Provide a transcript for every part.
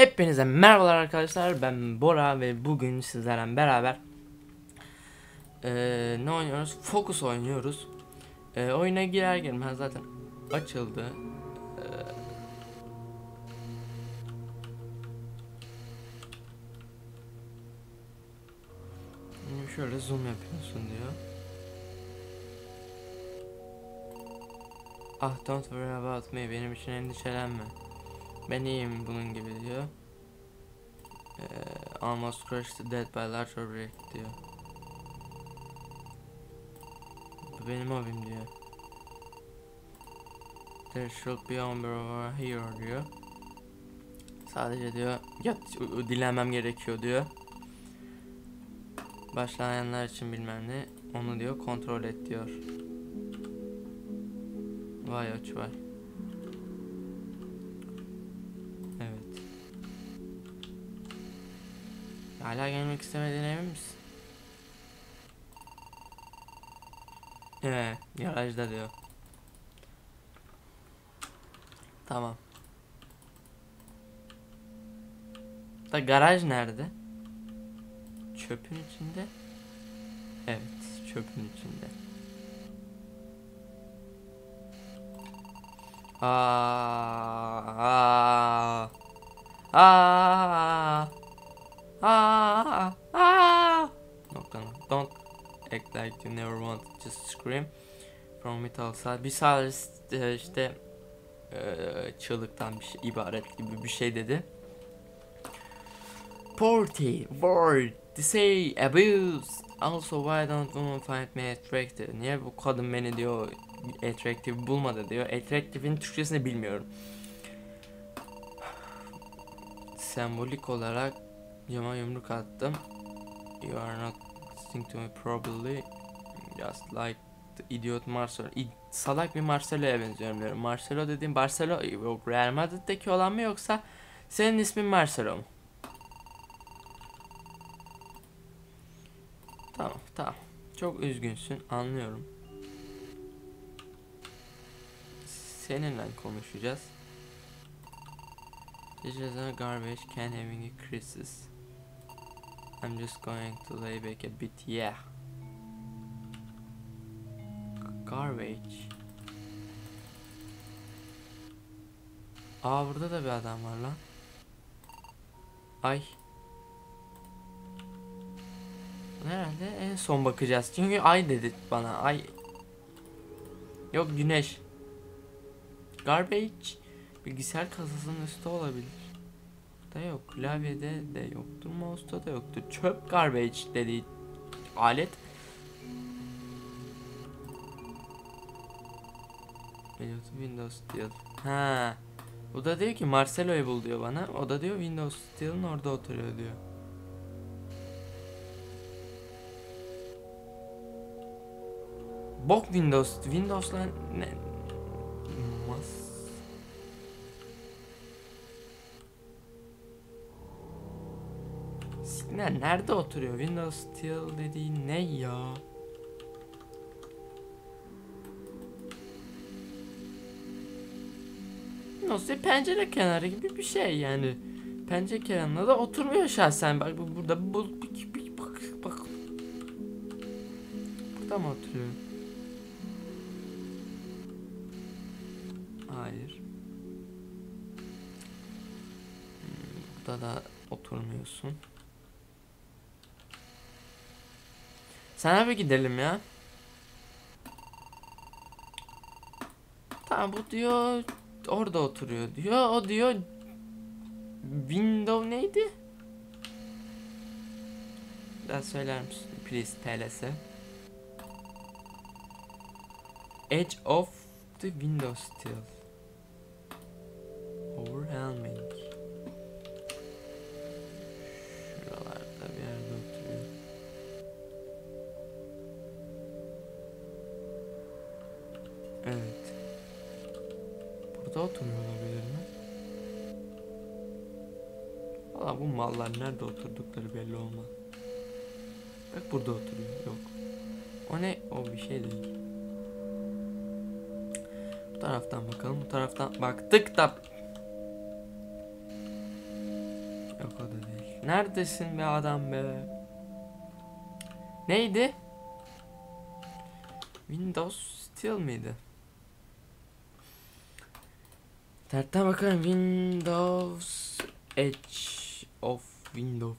Hepinize merhabalar arkadaşlar ben Bora ve bugün sizlerle beraber eee, ne oynuyoruz? Focus oynuyoruz. Eee, oyuna girer girmez zaten açıldı. Şimdi şöyle zoom yapıyorsun diyor. Ah don't worry about me benim için endişelenme. Ben iyiyim bunun gibi diyor. Eee, almost crushed death by large object diyor. Bu benim abim diyor. There should be umber over here diyor. Sadece diyor yat dilenmem gerekiyor diyor. Başlayanlar için bilmem ne onu diyor kontrol et diyor. Vay aç vay. Hala gelmek istemediğine emin misin? Evet, garajda diyor. Tamam. Da garaj nerede? Çöpün içinde. Evet, çöpün içinde. Aa, aa, aa, aa, aa. Nokta nokta. Don't act like you never want just scream from it outside. Bir sadece işte e, çığlıktan bir şey, ibaret gibi bir şey dedi. Porty, word, say, abuse. Also why don't women find me attractive? Niye bu kadın beni diyor attractive bulmadı diyor. Attractive'in Türkçesini bilmiyorum. Sembolik olarak cama yumruk attım. You are not listening to me properly. Just like the idiot Marcelo. İ- salak bir Marcelo'ya benziyorum diyorum. Marcelo dediğim Barcelona yok Real Madrid'deki olan mı yoksa senin ismin Marcelo mu? Tamam tamam. Çok üzgünsün anlıyorum. Seninle konuşacağız. This is a garbage can having a crisis. I'm just going to lay back a bit, yeah. Garbage. Aa burada da bir adam var lan. Ay. Herhalde en son bakacağız. Çünkü ay dedi bana. Ay. Yok güneş. Garbage. Bilgisayar kasasının üstü olabilir. Da yok. Klavyede de yoktur. Mouse'da da yoktur. Çöp garbage dediği alet. Geliyordu Windows Steel. Ha. Bu da diyor ki Marcelo'yu bul diyor bana. O da diyor Windows Steel'in orada oturuyor diyor. Bok Windows. Windows'la ne? Ne, nerede oturuyor? Windows Steel dediği ne ya? Windows pencere kenarı gibi bir şey yani. Pencere kenarında da oturmuyor şahsen. Bak bu burada bu bak bak. Burada mı oturuyor? Hayır. Hmm, Burada da oturmuyorsun. Sana bir gidelim ya. Tamam bu diyor orada oturuyor diyor. O diyor Window neydi? Daha söyler misin? Please tell us. Edge of the window still. Mallar nerede oturdukları belli olmaz. Bak burada oturuyor. Yok. O ne? O bir şey değil. Bu taraftan bakalım. Bu taraftan baktık da Neredesin be adam be? Neydi? Windows Steel miydi? Tertten bakalım Windows Edge of Windows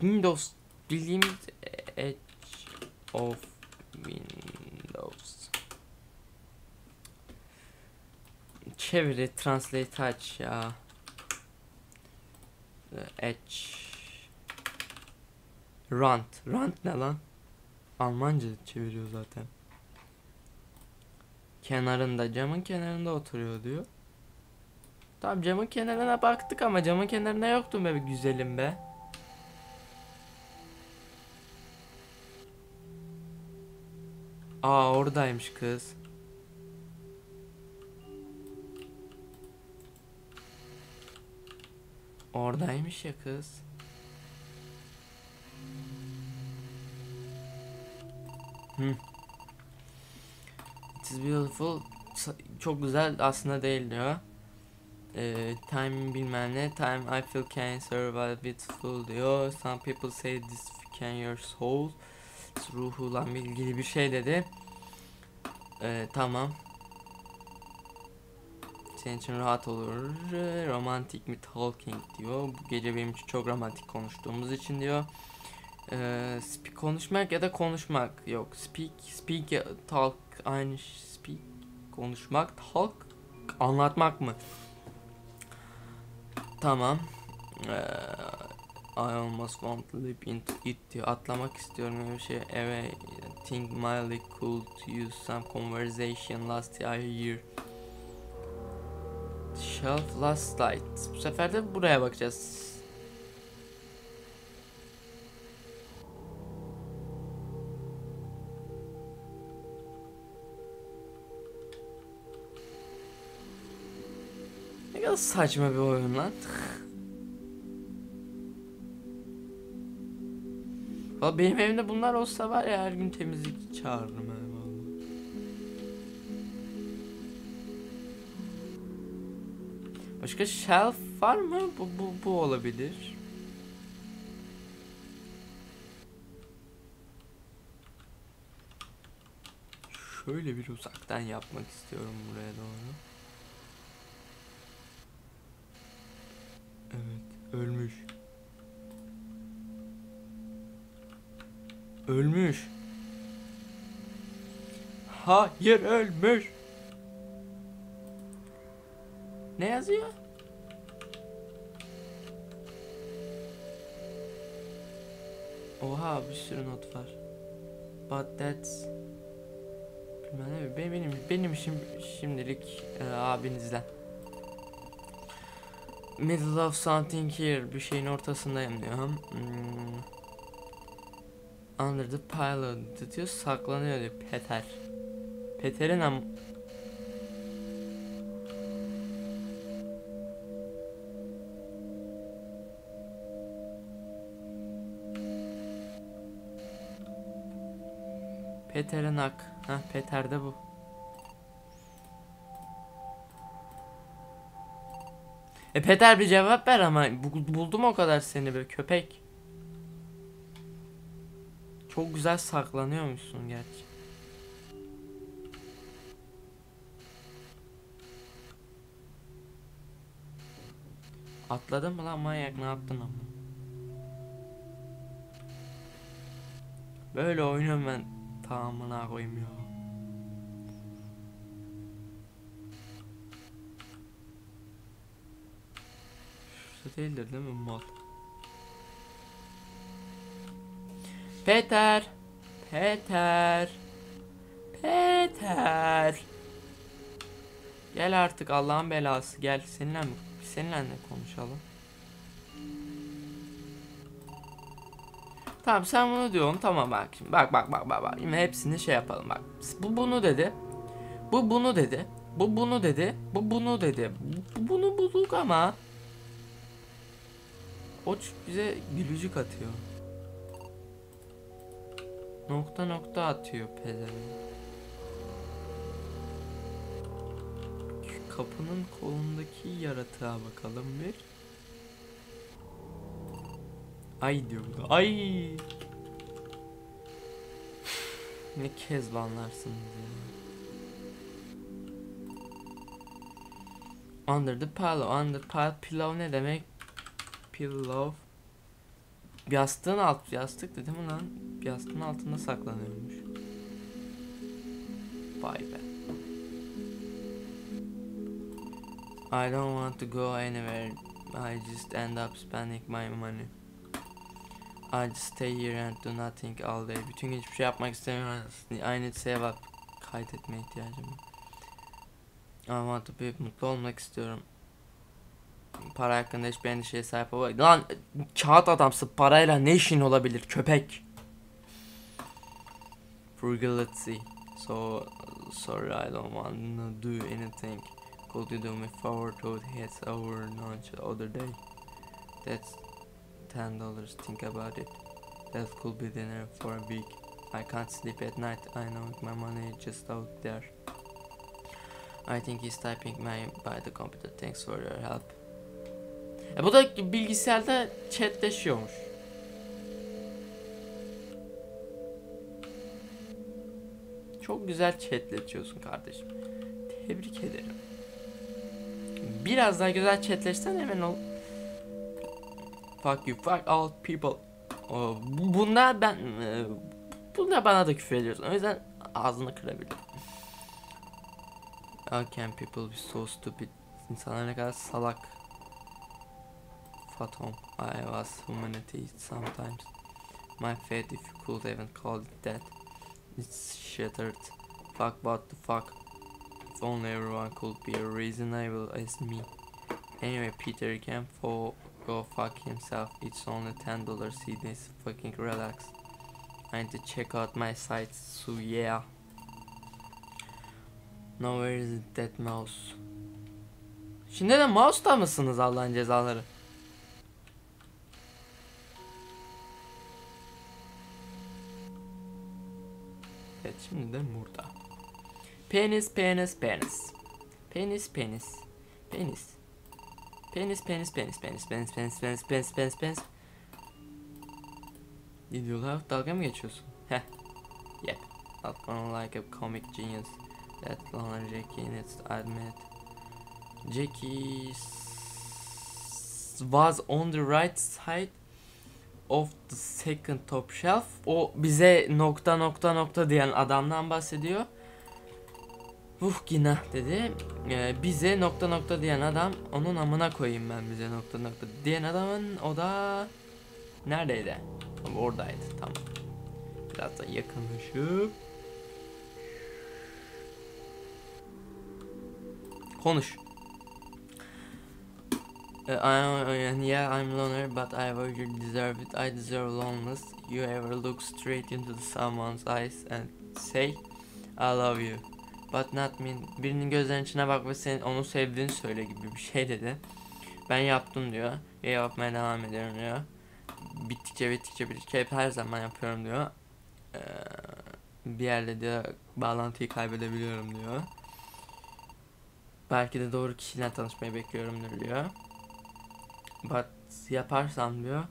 Windows bildiğimiz Edge of Windows Çeviri translate aç ya Edge Rant Rant ne lan? Almanca çeviriyor zaten. Kenarında camın kenarında oturuyor diyor. Tamam camın kenarına baktık ama camın kenarında yoktu be güzelim be. Aa oradaymış kız. Oradaymış ya kız. Hmm. It is beautiful. Çok güzel aslında değil diyor. Ee, time bilmem ne. Time I feel can survive beautiful diyor. Some people say this can your soul. Ruhuyla ilgili bir şey dedi. Ee, tamam. Senin için rahat olur. Ee, Romantik mi talking diyor. Bu gece benim için çok romantik konuştuğumuz için diyor. Ee, speak konuşmak ya da konuşmak yok. Speak, speak, talk aynı speak konuşmak, talk anlatmak mı? Tamam. Ee, I almost want to leap into it diyor. Atlamak istiyorum öyle bir şey. Evet. Think mildly cool to use some conversation last year. Shelf last light. Bu sefer de buraya bakacağız. Ne kadar saçma bir oyun lan. Valla benim evimde bunlar olsa var ya her gün temizlikçi çağırırım vallahi. Başka shelf var mı? Bu, bu, bu olabilir. Şöyle bir uzaktan yapmak istiyorum buraya doğru. Evet, ölmüş. Ölmüş. Hayır ölmüş. Ne yazıyor? Oha bir sürü not var. But that's Bilmem benim, benim, işim şimdilik e, abinizden. Middle of something here. Bir şeyin ortasındayım diyor. Hmm. Under the pile diyor. Saklanıyor diyor. Peter. Peter'in am... Peter'in ak. Heh Peter de bu. E Peter bir cevap ver ama Bu- buldum o kadar seni be köpek. Çok güzel saklanıyormuşsun gerçi. Atladın mı lan manyak ne yaptın ama? Böyle oynuyorum ben tamamına koyayım ya. Şurada değildir değil mi mal? Peter. Peter. Peter. Gel artık Allah'ın belası. Gel seninle mi seninle de konuşalım. Tamam sen bunu diyorsun. Tamam bak şimdi. Bak bak bak bak bak. Yine hepsini şey yapalım. Bak bu bunu dedi. Bu bunu dedi. Bu bunu dedi. Bu bunu dedi. Bu bunu bulduk ama. O bize gülücük atıyor nokta nokta atıyor pezevenk kapının kolundaki yaratığa bakalım bir Ay diyor bu da. Ay. ne kezbanlarsınız ya. Under the pillow. Under pile pillow ne demek? Pillow. Yastığın alt yastık dedi mi lan? Yastığın altında saklanıyormuş. Vay be. I don't want to go anywhere. I just end up spending my money. I just stay here and do nothing all day. Bütün gün hiçbir şey yapmak istemiyorum. I need save up. Kaydetmeye ihtiyacım var. I want to be mutlu olmak istiyorum. Para hakkında hiçbir endişeye sahip olmak. Lan kağıt adamsın parayla ne işin olabilir köpek? Frugality. So sorry I don't want to do anything. Could you do me favor to head over lunch the other day? That's ten dollars. Think about it. That could be dinner for a week. I can't sleep at night. I know my money is just out there. I think he's typing my by the computer. Thanks for your help. E bu da bilgisayarda chatleşiyormuş. Çok güzel chatletiyorsun kardeşim. Tebrik ederim. Biraz daha güzel chatleşsen hemen ol. Fuck you, fuck all people. Bu- bunlar ben, e, bunlar bana da küfür ediyorsun. O yüzden ağzını kırabilirim. How can people be so stupid? İnsanlar ne kadar salak. Fathom. I was humanity sometimes. My faith if you could even call it that. It's shattered. Fuck what the fuck. If only everyone could be reasonable as me. Anyway, Peter can for go fuck himself. It's only ten dollars. He needs fucking relax. I need to check out my site. So yeah. No where is that mouse? Şimdi de mouse'da mısınız Allah'ın cezaları? Evet şimdi de burada. Penis penis penis. Penis penis. Penis. Penis penis penis penis penis penis penis penis penis penis. İdiyorlar dalga mı geçiyorsun? Heh. Yep. Gonna like a comic genius. That Lana Jackie needs to admit. Jackie was on the right side of the second top shelf. O bize nokta nokta nokta diyen adamdan bahsediyor. Uh günah dedi. Ee, bize nokta nokta diyen adam onun amına koyayım ben bize nokta nokta diyen adamın o da neredeydi? Oradaydı tamam. Biraz da yakınlaşıp Konuş. Uh, I, and yeah, I'm loner, but I you deserve it. I deserve loneliness. You ever look straight into someone's eyes and say, I love you. But not mean. Birinin gözlerinin içine bak ve senin onu sevdiğini söyle gibi bir şey dedi. Ben yaptım diyor. Ya yapmaya devam ediyorum diyor. Bittikçe bittikçe bittikçe hep her zaman yapıyorum diyor. Ee, bir yerde diyor bağlantıyı kaybedebiliyorum diyor. Belki de doğru kişiyle tanışmayı bekliyorumdur diyor. But yaparsam diyor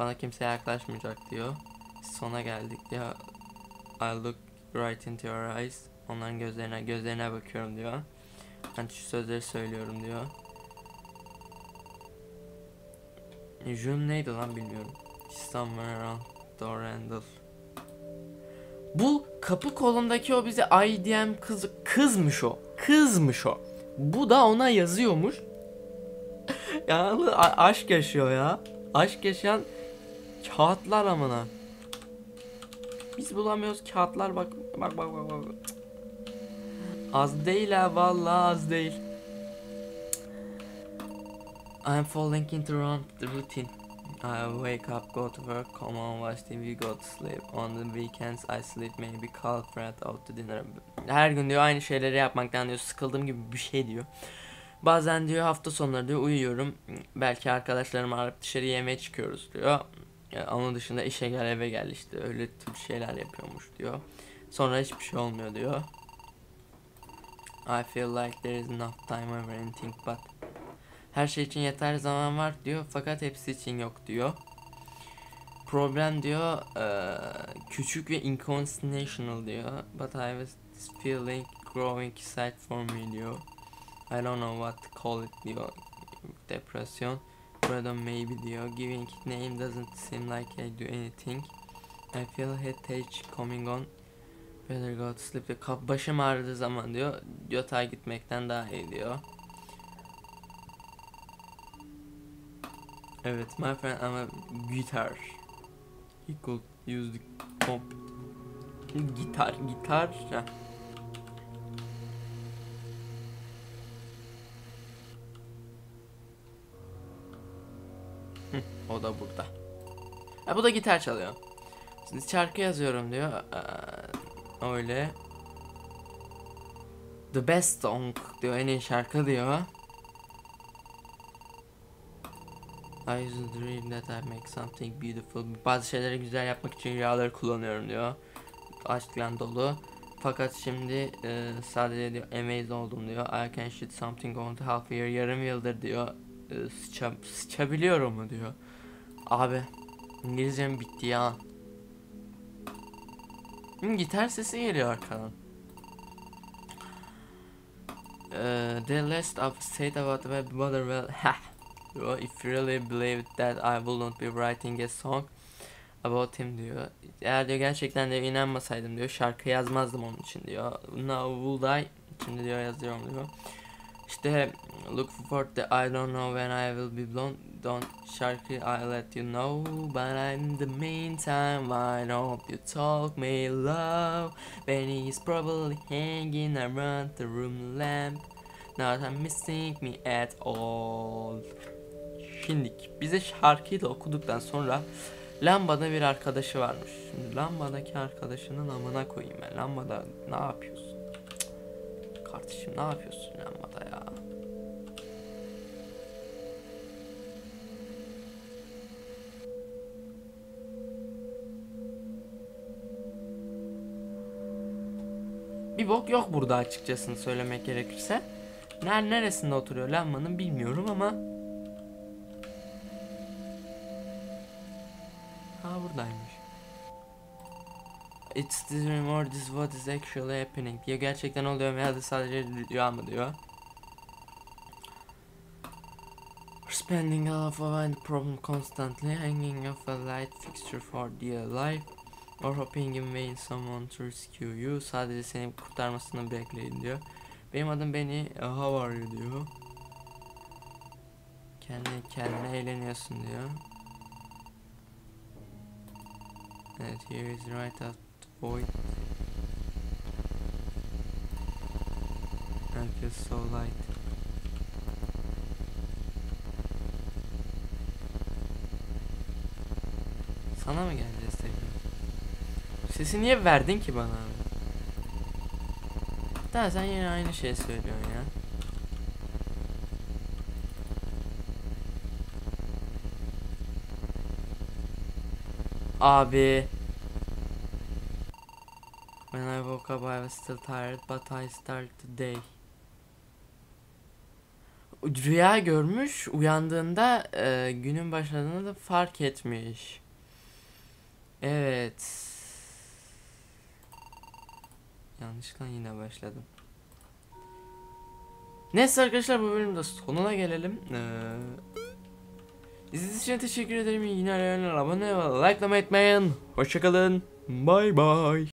bana kimse yaklaşmayacak diyor. Sona geldik diyor. I look right into your eyes. Onların gözlerine gözlerine bakıyorum diyor. Ben şu sözleri söylüyorum diyor. June neydi lan bilmiyorum. Somewhere around door handle. Bu kapı kolundaki o bize IDM kız kızmış o. Kızmış o. Bu da ona yazıyormuş. A- aşk yaşıyor ya. Aşk yaşayan kağıtlar amına. Biz bulamıyoruz kağıtlar bak bak bak bak bak. Az değil ha vallahi az değil. I'm falling into wrong routine. I wake up, go to work, come home, watch TV, go to sleep. On the weekends I sleep, maybe call friend out to dinner. Her gün diyor aynı şeyleri yapmaktan diyor sıkıldığım gibi bir şey diyor. Bazen diyor hafta sonları diyor uyuyorum. Belki arkadaşlarımı arayıp dışarı yemeğe çıkıyoruz diyor. Ya, onun dışında işe gel eve gel işte öyle tür şeyler yapıyormuş diyor. Sonra hiçbir şey olmuyor diyor. I feel like there is enough time over anything but her şey için yeterli zaman var diyor fakat hepsi için yok diyor. problem diyor eee, küçük ve inconstitutional diyor but I was feeling growing inside for me diyor I don't know what to call it diyor depresyon Pardon maybe diyor giving it name doesn't seem like I do anything I feel headache coming on better go to sleep diyor. Başım ağrıdığı zaman diyor yatağa gitmekten daha iyi diyor Evet, my friend I'm a guitar. He could use the comp. Gitar, gitar. Heh. O da burada. Ha, bu da gitar çalıyor. Şimdi şarkı yazıyorum diyor. Aa, öyle. The best song diyor. En iyi şarkı diyor. I use a dream that I make something beautiful. Bazı şeyleri güzel yapmak için rüyaları kullanıyorum diyor. Aşkla dolu. Fakat şimdi e, sadece diyor amazed oldum diyor. I can shoot something on the half year. Yarım yıldır diyor. E, sıça, sıçabiliyorum mu diyor. Abi İngilizcem bitti ya. Hı, gitar sesi geliyor arkadan. Uh, the last of state about my mother well ha diyor. If you really believe that I not be writing a song about him diyor. Eğer diyor gerçekten de inanmasaydım diyor şarkı yazmazdım onun için diyor. Now would I? Şimdi diyor yazıyorum diyor. İşte look forward to I don't know when I will be blown. Don't şarkı I let you know. But in the meantime why don't you talk me love? Benny is probably hanging around the room lamp. Not I'm missing me at all. Şimdi bize şarkıyı da okuduktan sonra lambada bir arkadaşı varmış. Şimdi lambadaki arkadaşının amına koyayım ben. Lambada ne yapıyorsun? Kardeşim ne yapıyorsun Bir bok yok burada açıkçası söylemek gerekirse. Ner neresinde oturuyor lambanın bilmiyorum ama Ha buradaymış. It's the dream or this what is actually happening diyor. Gerçekten oluyor veya da sadece rüya mı diyor. Spending all of mind problem constantly, hanging off a light fixture for dear life, or hoping in vain someone to rescue you. Sadece seni kurtarmasını bekleyin diyor. Benim adım Beni, how are you diyor. Kendi kendine eğleniyorsun diyor. Evet, here is right at void. I feel so light. Sana mı geleceğiz tekrar? Sesi niye verdin ki bana? Daha sen yine aynı şeyi söylüyorsun ya. Abi. When I woke up I was still tired but I started the day. Rüya görmüş, uyandığında e, günün başladığını da fark etmiş. Evet. Yanlışlıkla yine başladım. Neyse arkadaşlar bu bölümde sonuna gelelim. Ee, İzlediğiniz için teşekkür ederim. Yine arayanlar abone ve like unutmayın. Hoşçakalın. Bye bye.